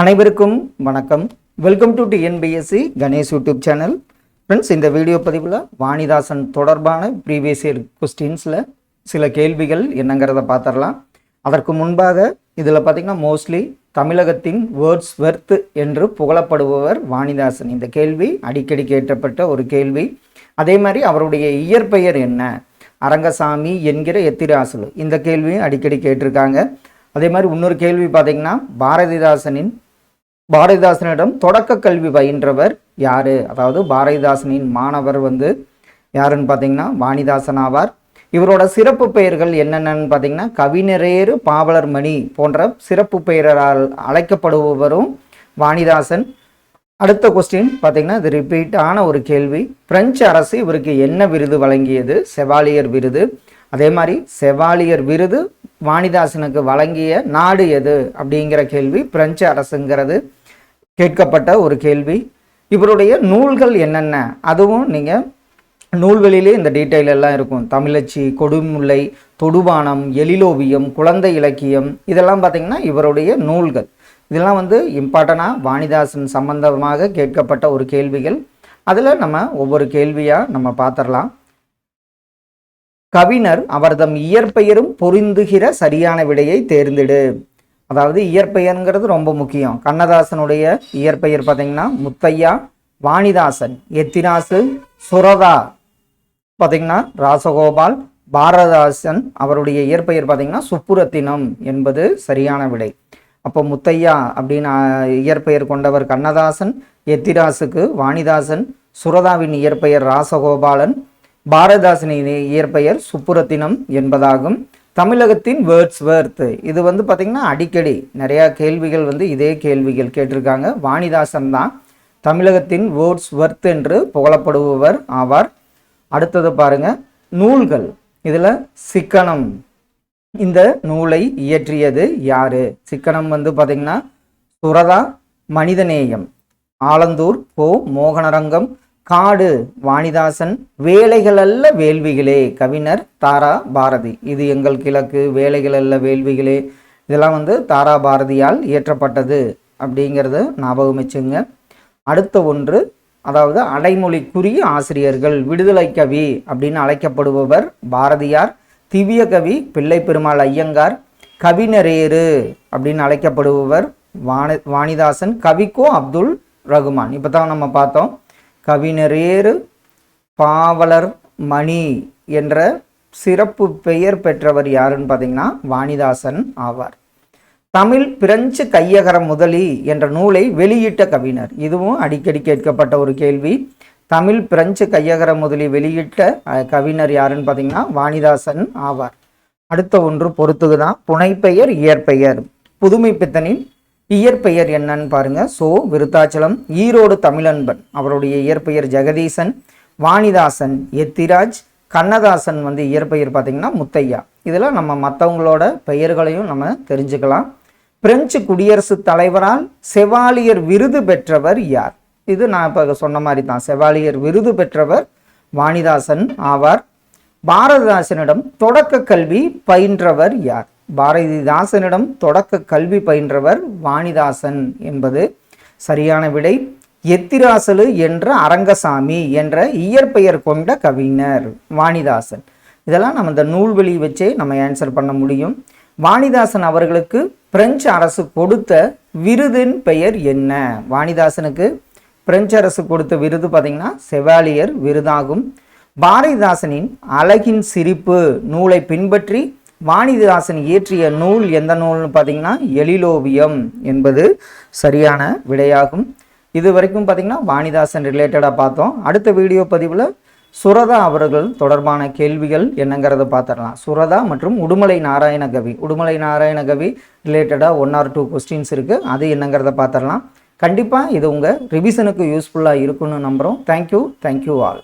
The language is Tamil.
அனைவருக்கும் வணக்கம். Welcome to TNPSC Ganesh YouTube channel friends இந்த வீடியோ பதிவில் வாணிதாசன் தொடர்பான ப்ரீவியஸ் இயர் கொஸ்டின்ஸில் சில கேள்விகள் என்னங்கிறத பார்த்துடலாம் அதற்கு முன்பாக இதில் பார்த்திங்கன்னா மோஸ்ட்லி தமிழகத்தின் வேர்ட்ஸ் வெர்த் என்று புகழப்படுபவர் வாணிதாசன். இந்த கேள்வி அடிக்கடி கேட்டப்பட்ட ஒரு கேள்வி. அதே மாதிரி அவருடைய இயற்பெயர் என்ன? அரங்கசாமி என்கிற எத்திராசுலு. இந்த கேள்வியும் அடிக்கடி கேட்டிருக்காங்க. அதே மாதிரி இன்னொரு கேள்வி பார்த்தீங்கன்னா பாரதிதாசனின் பாரதிதாசனிடம் தொடக்க கல்வி பயின்றவர் யாரு? அதாவது பாரதிதாசனின் மாணவர் வந்து யாருன்னு பார்த்தீங்கன்னா வாணிதாசன் ஆவார். இவரோட சிறப்பு பெயர்கள் என்னென்னு பார்த்தீங்கன்னா கவிஞரேறு பாவலர் மணி போன்ற சிறப்பு பெயரால் அழைக்கப்படுபவரும் வாணிதாசன். அடுத்த கொஸ்டின் பார்த்தீங்கன்னா இது ரிப்பீட்டான ஒரு கேள்வி. பிரெஞ்சு அரசு இவருக்கு என்ன விருது வழங்கியது? செவாலியர் விருது. அதே மாதிரி செவாலியர் விருது வாணிதாசனுக்கு வழங்கிய நாடு எது அப்படிங்கிற கேள்வி பிரெஞ்சு அரசுங்கிறது கேட்கப்பட்ட ஒரு கேள்வி. இவருடைய நூல்கள் என்னென்ன? அதுவும் நீங்கள் நூல்களிலே இந்த டீட்டெயில் எல்லாம் இருக்கும். தமிழச்சி கொடுமுல்லை தொடுவானம் எழிலோவியம் குழந்தை இலக்கியம் இதெல்லாம் பார்த்திங்கன்னா இவருடைய நூல்கள். இதெல்லாம் வந்து இம்பார்ட்டனாக வாணிதாசன் சம்பந்தமாக கேட்கப்பட்ட ஒரு கேள்விகள். அதில் நம்ம ஒவ்வொரு கேள்வியாக நம்ம பார்த்துடலாம். கவிஞர் அவர்தம் இயற்பெயரும் பொருந்துகிற சரியான விடையை தேர்ந்தெடு. அதாவது இயற்பெயருங்கிறது ரொம்ப முக்கியம். கண்ணதாசனுடைய இயற்பெயர் பார்த்தீங்கன்னா முத்தையா வாணிதாசன் எத்திராசு சுரதா. பார்த்தீங்கன்னா ராசகோபால் பாரதாசன் அவருடைய இயற்பெயர் பார்த்தீங்கன்னா சுப்புரத்தினம் என்பது சரியான விடை. அப்போ முத்தையா அப்படின்னு இயற்பெயர் கொண்டவர் கண்ணதாசன் எத்திராசுக்கு வாணிதாசன் சுரதாவின் இயற்பெயர் ராசகோபாலன் பாரதாசனின் இயற்பெயர் சுப்புரத்தினம் என்பதாகும். தமிழகத்தின் வேர்ட்ஸ் வேர்த் இது வந்து பார்த்திங்கன்னா அடிக்கடி நிறையா கேள்விகள் வந்து இதே கேள்விகள் கேட்டிருக்காங்க. வாணிதாசன் தான் தமிழகத்தின் வேர்ட்ஸ் வர்த் என்று புகழப்படுபவர் ஆவார். அடுத்தது பாருங்க நூல்கள். இதில் சிக்கனம். இந்த நூலை இயற்றியது யாரு? சிக்கனம் வந்து பார்த்திங்கன்னா சுரதா மனிதநேயம். ஆலந்தூர் போ மோகனரங்கம் காடு வாணிதாசன் வேலைகள் அல்ல வேள்விகளே கவிஞர் தாரா பாரதி. இது எங்கள் கிழக்கு வேலைகள் அல்ல வேள்விகளே. இதெல்லாம் வந்து தாரா பாரதியால் இயற்றப்பட்டது அப்படிங்கிறத ஞாபகம் வச்சுங்க. அடுத்த ஒன்று அதாவது அடைமொழிக்குரிய ஆசிரியர்கள் விடுதலை கவி அப்படின்னு அழைக்கப்படுபவர் பாரதியார் திவ்ய கவி பிள்ளை பெருமாள் ஐயங்கார் கவிஞரேறு அப்படின்னு அழைக்கப்படுபவர் வாணி வாணிதாசன் கவிக்கோ அப்துல் ரகுமான். இப்போ தான் நம்ம பார்த்தோம். கவிஞரேறு பாவலர் மணி என்ற சிறப்பு பெயர் பெற்றவர் யாருன்னு பார்த்தீங்கன்னா வாணிதாசன் ஆவார். தமிழ் பிரெஞ்சு கையகர முதலி என்ற நூலை வெளியிட்ட கவிஞர். இதுவும் அடிக்கடி கேட்கப்பட்ட ஒரு கேள்வி. தமிழ் பிரெஞ்சு கையகர முதலி வெளியிட்ட கவிஞர் யாருன்னு பார்த்தீங்கன்னா வாணிதாசன் ஆவார். அடுத்த ஒன்று பொறுத்துக்கு தான் புனைப்பெயர் இயற்பெயர். புதுமை பித்தனின் இயற்பெயர் என்னன்னு பாருங்க. சோ விருத்தாச்சலம் ஈரோடு தமிழன்பன் அவருடைய இயற்பெயர் ஜெகதீசன் வாணிதாசன் எத்திராஜ் கண்ணதாசன் வந்து இயற்பெயர் பார்த்திங்கன்னா முத்தையா. இதில் நம்ம மற்றவங்களோட பெயர்களையும் நம்ம தெரிஞ்சுக்கலாம். பிரெஞ்சு குடியரசுத் தலைவரால் செவாலியர் விருது பெற்றவர் யார்? இது நான் இப்போ சொன்ன மாதிரி தான். செவாலியர் விருது பெற்றவர் வாணிதாசன் ஆவார். பாரதிதாசனிடம் தொடக்க கல்வி பயின்றவர் யார்? பாரதிதாசனிடம் தொடக்க கல்வி பயின்றவர் வாணிதாசன் என்பது சரியான விடை. எத்திராசலு என்ற அரங்கசாமி என்ற இயற்பெயர் கொண்ட கவிஞர் வாணிதாசன். இதெல்லாம் நம்ம இந்த நூல்வெளி வச்சே நம்ம ஆன்சர் பண்ண முடியும். வாணிதாசன் அவர்களுக்கு பிரெஞ்சு அரசு கொடுத்த விருதின் பெயர் என்ன? வாணிதாசனுக்கு பிரெஞ்சு அரசு கொடுத்த விருது பார்த்திங்கன்னா செவாலியர் விருதாகும். பாரதிதாசனின் அழகின் சிரிப்பு நூலை பின்பற்றி வாணிதாசன் இயற்றிய நூல் எந்த நூல்னு பார்த்தீங்கன்னா எழிலோவியம் என்பது சரியான விடையாகும். இது வரைக்கும் பார்த்திங்கன்னா வாணிதாசன் ரிலேட்டடாக பார்த்தோம். அடுத்த வீடியோ பதிவில் சுரதா அவர்கள் தொடர்பான கேள்விகள் என்னங்கிறத பார்த்துடலாம். சுரதா மற்றும் உடுமலை நாராயணகவி உடுமலை நாராயணகவி ரிலேட்டடாக ஒன் ஆர் டூ கொஸ்டின்ஸ் இருக்குது அது என்னங்கிறத பார்த்துடலாம். கண்டிப்பாக இது உங்கள் ரிவிஷனுக்கு யூஸ்ஃபுல்லாக இருக்குன்னு நம்புகிறோம் தேங்க்யூ தேங்க்யூ ஆல்